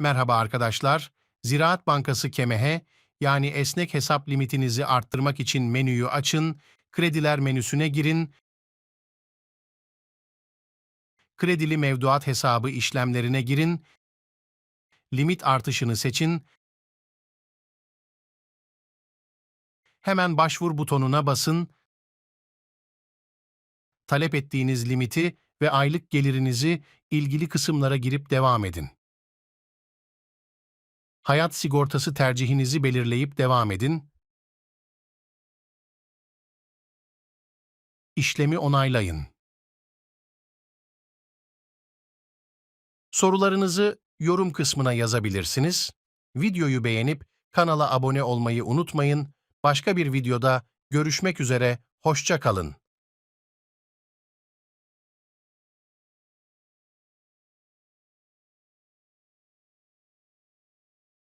Merhaba arkadaşlar. Ziraat Bankası KEMEH'e yani esnek hesap limitinizi arttırmak için menüyü açın, krediler menüsüne girin, kredili mevduat hesabı işlemlerine girin, limit artışını seçin, hemen başvur butonuna basın, talep ettiğiniz limiti ve aylık gelirinizi ilgili kısımlara girip devam edin. Hayat sigortası tercihinizi belirleyip devam edin. İşlemi onaylayın. Sorularınızı yorum kısmına yazabilirsiniz. Videoyu beğenip kanala abone olmayı unutmayın. Başka bir videoda görüşmek üzere, hoşça kalın.